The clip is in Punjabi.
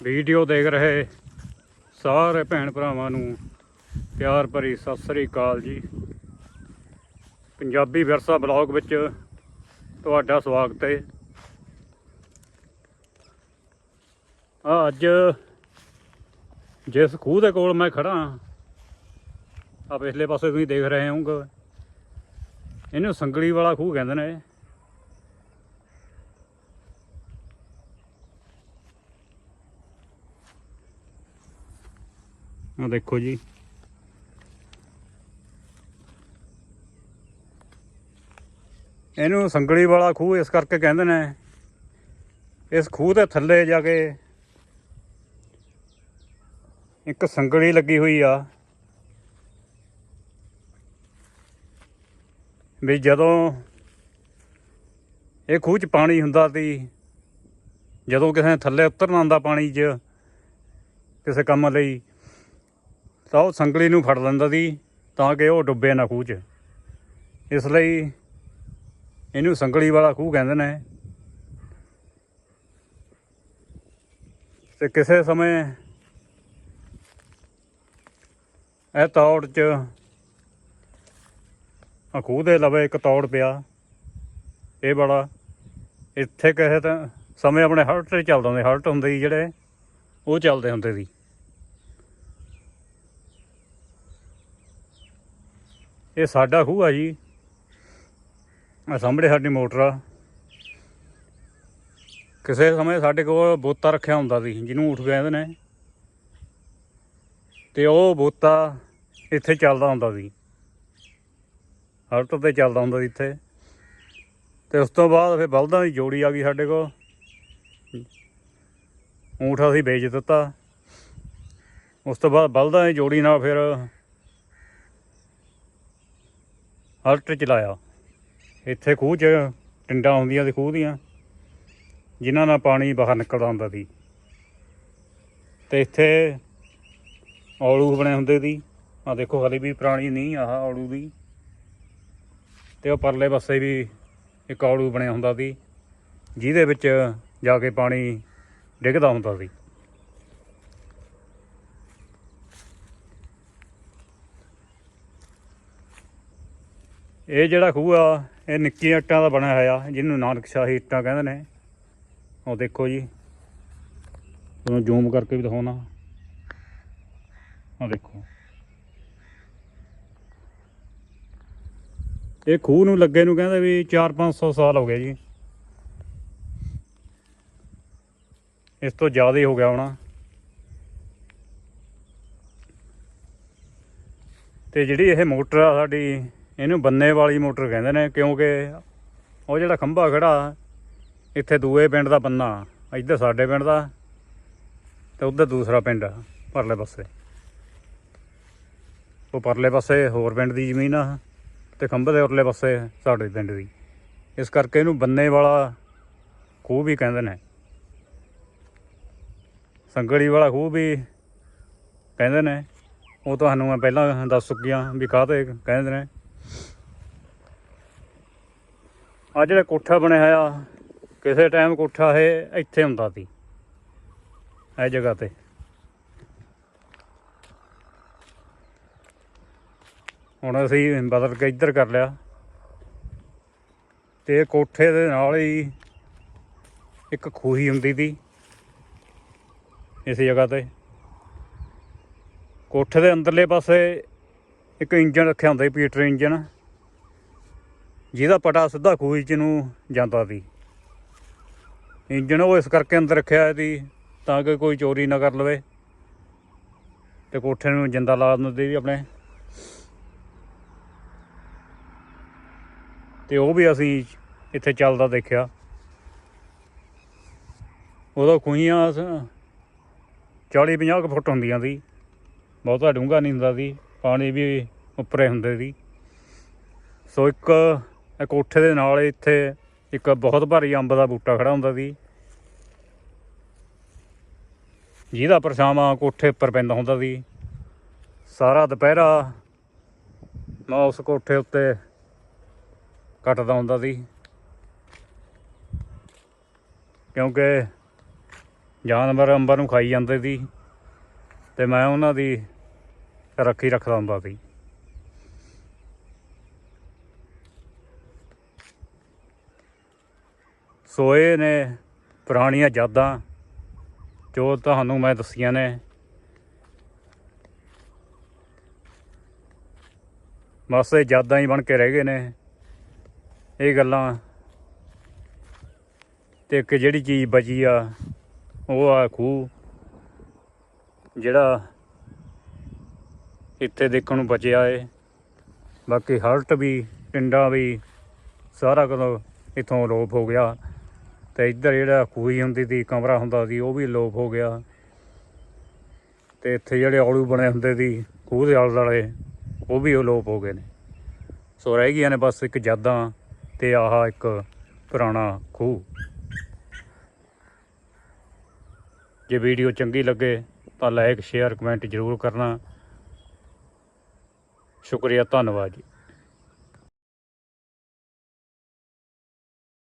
ਵੀਡੀਓ ਦੇਖ ਰਹੇ ਸਾਰੇ ਭੈਣ ਭਰਾਵਾਂ ਨੂੰ ਪਿਆਰ ਭਰੀ ਸਤਿ ਸ੍ਰੀ ਅਕਾਲ ਜੀ। ਪੰਜਾਬੀ ਵਿਰਸਾ ਬਲੌਗ ਵਿੱਚ ਤੁਹਾਡਾ ਸਵਾਗਤ ਹੈ। ਆ ਅੱਜ ਜਿਸ ਖੂਹ ਦੇ ਕੋਲ ਮੈਂ ਖੜਾ ਆ ਪਿਛਲੇ ਪਾਸੇ ਤੁਸੀਂ ਦੇਖ ਰਹੇ ਹੋਵੋਗੇ, ਇਹਨੂੰ ਸੰਗਲੀ ਵਾਲਾ ਖੂਹ ਕਹਿੰਦੇ ਨੇ। ਆ ਦੇਖੋ ਜੀ। ਇਹਨੂੰ ਸੰਗਲੀ ਵਾਲਾ ਖੂਹ ਇਸ ਕਰਕੇ ਕਹਿੰਦੇ ਨੇ, ਇਸ ਖੂਹ ਦੇ ਥੱਲੇ ਜਾ ਕੇ ਇੱਕ ਸੰਗਲੀ ਲੱਗੀ ਹੋਈ ਆ। ਵੀ ਜਦੋਂ ਇਹ ਖੂਹ 'ਚ ਪਾਣੀ ਹੁੰਦਾ ਸੀ, ਜਦੋਂ ਕਿਸੇ ਨੇ ਥੱਲੇ ਉਤਰਨਾ ਹੁੰਦਾ ਪਾਣੀ 'ਚ ਕਿਸੇ ਕੰਮ ਲਈ ਤਾਂ ਉਹ ਸੰਗਲੀ ਨੂੰ ਫੜ ਲੈਂਦਾ ਸੀ ਤਾਂ ਕਿ ਉਹ ਡੁੱਬੇ ਨਾ ਖੂਹ 'ਚ। ਇਸ ਲਈ ਇਹਨੂੰ ਸੰਗਲੀ ਵਾਲਾ ਖੂਹ ਕਹਿੰਦੇ ਨੇ। ਤੇ ਕਿਸੇ ਸਮੇਂ ਇਹ ਤੌੜ 'ਚ ਖੂਹ ਦੇ ਲਵੇ ਇੱਕ ਤੌੜ ਪਿਆ। ਇਹ ਬੜਾ ਇੱਥੇ ਕਿਸੇ ਤਾਂ ਸਮੇਂ ਆਪਣੇ ਹਲਟ ਤੇ ਚੱਲਦਾ ਹੁੰਦੇ ਹਲਟ ਹੁੰਦੇ ਸੀ ਜਿਹੜੇ ਉਹ ਚੱਲਦੇ ਹੁੰਦੇ ਸੀ। ਇਹ ਸਾਡਾ ਖੂਹ ਆ ਜੀ। ਆ ਸਾਹਮਣੇ ਸਾਡੀ ਮੋਟਰ ਆ। ਕਿਸੇ ਸਮੇਂ ਸਾਡੇ ਕੋਲ ਬੋਤਾ ਰੱਖਿਆ ਹੁੰਦਾ ਸੀ, ਜਿਹਨੂੰ ਊਠ ਕਹਿੰਦੇ ਨੇ। ਤੇ ਉਹ ਬੋਤਾ ਇੱਥੇ ਚੱਲਦਾ ਹੁੰਦਾ ਸੀ। ਹਲਟ ਤੇ ਚੱਲਦਾ ਹੁੰਦਾ ਸੀ ਇੱਥੇ। ਤੇ ਉਸ ਤੋਂ ਬਾਅਦ ਫਿਰ ਬਲਦਾਂ ਦੀ ਜੋੜੀ ਆ ਗਈ ਸਾਡੇ ਕੋਲ। ਊਠ ਅਸੀਂ ਵੇਚ ਦਿੱਤਾ। ਉਸ ਤੋਂ ਬਾਅਦ ਬਲਦਾਂ ਦੀ ਜੋੜੀ ਨਾਲ ਫਿਰ ਹਲਟ ਚਲਾਇਆ। ਇੱਥੇ ਖੂਹ 'ਚ ਟਿੰਡਾਂ ਹੁੰਦੀਆਂ ਸੀ ਖੂਹ ਦੀਆਂ, ਜਿਨ੍ਹਾਂ ਨਾਲ ਪਾਣੀ ਬਾਹਰ ਨਿਕਲਦਾ ਹੁੰਦਾ ਸੀ। ਤੇ ਇੱਥੇ ਔਲੂ ਬਣੇ ਹੁੰਦੇ ਸੀ। ਆ ਦੇਖੋ ਹਲੇ ਵੀ ਪੁਰਾਣੀ ਨਹੀਂ ਆਹ ਔਲੂ ਦੀ। ਤੇ ਉਹ ਪਰਲੇ ਪਾਸੇ ਵੀ ਇੱਕ ਔਲੂ ਬਣਿਆ ਹੁੰਦਾ ਸੀ, ਜਿਹਦੇ ਵਿੱਚ ਜਾ ਕੇ ਪਾਣੀ ਡਿੱਗਦਾ ਹੁੰਦਾ ਸੀ। ਇਹ ਜਿਹੜਾ ਖੂਹ ਆ, ਇਹ ਨਿੱਕੀਆਂ ਇੱਟਾਂ ਦਾ ਬਣਿਆ ਹੋਇਆ, ਜਿਹਨੂੰ ਨਾਨਕ ਸ਼ਾਹੀ ਇੱਟਾਂ ਕਹਿੰਦੇ ਨੇ। ਉਹ ਦੇਖੋ ਜੀ। ਤੁਹਾਨੂੰ ਜ਼ੂਮ ਕਰਕੇ ਵੀ ਦਿਖਾਉਣਾ। ਆ ਦੇਖੋ। ਇਹ ਖੂਹ ਨੂੰ ਲੱਗੇ ਨੂੰ ਕਹਿੰਦੇ ਵੀ 4-500 ਸਾਲ ਹੋ ਗਏ ਜੀ। ਇਸ ਤੋਂ ਜ਼ਿਆਦਾ ਹੀ ਹੋ ਗਿਆ ਹੋਣਾ। ਤੇ ਜਿਹੜੀ ਇਹ ਮੋਟਰ ਆ ਸਾਡੀ ਇਹਨੂੰ ਬੰਨੇ ਵਾਲੀ ਮੋਟਰ ਕਹਿੰਦੇ ਨੇ, ਕਿਉਂਕਿ ਉਹ ਜਿਹੜਾ ਖੰਭਾ ਖੜਾ, ਇੱਥੇ ਦੂਏ ਪਿੰਡ ਦਾ ਬੰਨਾ, ਇੱਧਰ ਸਾਡੇ ਪਿੰਡ ਦਾ ਤੇ ਉੱਧਰ ਦੂਸਰਾ ਪਿੰਡ, ਪਰਲੇ ਪਾਸੇ। ਉਹ ਪਰਲੇ ਪਾਸੇ ਹੋਰ ਪਿੰਡ ਦੀ ਜ਼ਮੀਨ ਆ ਤੇ ਖੰਭੇ ਦੇ ਉਰਲੇ ਪਾਸੇ ਸਾਡੇ ਪਿੰਡ ਦੀ। ਇਸ ਕਰਕੇ ਇਹਨੂੰ ਬੰਨੇ ਵਾਲਾ ਖੂਹ ਵੀ ਕਹਿੰਦੇ ਨੇ। ਸੰਗੜੀ ਵਾਲਾ ਖੂਹ ਵੀ ਕਹਿੰਦੇ ਨੇ। ਉਹ ਤੁਹਾਨੂੰ ਮੈਂ ਪਹਿਲਾਂ ਦੱਸ ਚੁੱਕਿਆ ਵੀ ਕਾਹਤੇ ਕਹਿੰਦੇ ਨੇ। ਆ ਜਿਹੜਾ ਕੋਠਾ ਬਣਿਆ ਹੋਇਆ, ਕਿਸੇ ਟਾਈਮ ਕੋਠਾ ਇਹ ਇੱਥੇ ਹੁੰਦਾ ਸੀ, ਇਹ ਜਗ੍ਹਾ ਤੇ। ਹੁਣ ਅਸੀਂ ਬਦਲ ਕੇ ਇੱਧਰ ਕਰ ਲਿਆ। ਤੇ ਕੋਠੇ ਦੇ ਨਾਲ ਹੀ ਇੱਕ ਖੂਹੀ ਹੁੰਦੀ ਸੀ, ਇਸ ਜਗ੍ਹਾ ਤੇ। ਕੋਠੇ ਦੇ ਅੰਦਰਲੇ ਪਾਸੇ ਇੱਕ ਇੰਜਨ ਰੱਖਿਆ ਹੁੰਦਾ ਸੀ ਪੀਟਰ ਇੰਜਨ ਜਿਹਦਾ ਪਟਾ ਸਿੱਧਾ ਖੂਹ ਚ ਨੂੰ ਜਾਂਦਾ ਸੀ। ਇੰਜਨ ਉਹ ਇਸ ਕਰਕੇ ਅੰਦਰ ਰੱਖਿਆ ਸੀ, ਤਾਂ ਕਿ ਕੋਈ ਚੋਰੀ ਨਾ ਕਰ ਲਵੇ। ਤੇ ਕੋਠੇ ਨੂੰ ਜਿੰਦਾ ਲਾ ਦਿੰਦੇ ਸੀ ਆਪਣੇ। ਤੇ ਉਹ ਵੀ ਅਸੀਂ ਇੱਥੇ ਚੱਲਦਾ ਦੇਖਿਆ। ਉਦੋਂ ਖੂਹੀਆਂ 40 50 ਕੁ ਫੁੱਟ ਹੁੰਦੀਆਂ ਸੀ। ਬਹੁਤਾ ਡੂੰਘਾ ਨਹੀਂ ਹੁੰਦਾ ਸੀ। ਪਾਣੀ ਵੀ ਉੱਪਰੇ ਹੁੰਦੇ ਸੀ। ਸੋ ਇੱਕ ਕੋਠੇ ਦੇ ਨਾਲ ਇੱਥੇ ਇੱਕ ਬਹੁਤ ਭਾਰੀ ਅੰਬ ਦਾ ਬੂਟਾ ਖੜਾ ਹੁੰਦਾ ਸੀ। ਜਿਹਦਾ ਪਰਛਾਵਾਂ ਕੋਠੇ ਉੱਪਰ ਪੈਂਦਾ ਹੁੰਦਾ ਸੀ। ਸਾਰਾ ਦੁਪਹਿਰਾ ਮੈਂ ਉਸ ਕੋਠੇ ਉੱਤੇ ਕੱਟਦਾ ਹੁੰਦਾ ਸੀ। ਕਿਉਂਕਿ ਜਾਨਵਰ ਅੰਬਾਂ ਨੂੰ ਖਾਈ ਜਾਂਦੇ ਸੀ ਤੇ ਮੈਂ ਉਹਨਾਂ ਦੀ ਰੱਖ ਹੀ ਰੱਖਦਾ ਹੁੰਦਾ ਸੀ ਸੋਏ ਨੇ ਪੁਰਾਣੀਆਂ ਯਾਦਾਂ, ਜੋ ਤੁਹਾਨੂੰ ਮੈਂ ਦੱਸੀਆਂ ਨੇ। ਬਸ ਇਹ ਯਾਦਾਂ ਹੀ ਬਣ ਕੇ ਰਹਿ ਗਏ ਨੇ। ਇਹ ਗੱਲਾਂ ਤੇ ਇੱਕ ਜਿਹੜੀ ਚੀਜ਼ ਬਚੀ ਆ, ਉਹ ਆ ਖੂਹ, ਜਿਹੜਾ ਇੱਥੇ ਦੇਖਣ ਨੂੰ ਬਚਿਆ ਏ। ਬਾਕੀ ਹਲਟ ਵੀ ਟਿੰਡਾ ਵੀ, ਸਾਰਾ ਕਦੋਂ ਇਥੋਂ ਲੋਪ ਹੋ ਗਿਆ। ਤੇ ਇੱਧਰ ਜਿਹੜਾ ਖੂਹੀ ਹੁੰਦੀ ਸੀ, ਕਮਰਾ ਹੁੰਦਾ ਸੀ, ਉਹ ਵੀ ਲੋਪ ਹੋ ਗਿਆ। ਤੇ ਇੱਥੇ ਜਿਹੜੇ ਔਲੂ ਬਣੇ ਹੁੰਦੇ ਸੀ, ਖੂਹ ਦੇ ਆਲੇ ਦੁਆਲੇ, ਉਹ ਵੀ ਲੋਪ ਹੋ ਗਏ ਨੇ। ਸੋ ਰਹਿ ਗਈਆਂ ਨੇ ਬਸ ਇੱਕ ਯਾਦਾਂ ਤੇ ਆਹ ਇੱਕ ਪੁਰਾਣਾ ਖੂਹ। ਜੇ ਵੀਡੀਓ ਚੰਗੀ ਲੱਗੇ ਤਾਂ ਲਾਈਕ, ਸ਼ੇਅਰ, ਕਮੈਂਟ ਜ਼ਰੂਰ ਕਰਨਾ। ਸ਼ੁਕਰੀਆ ਧੰਨਵਾਦ ਜੀ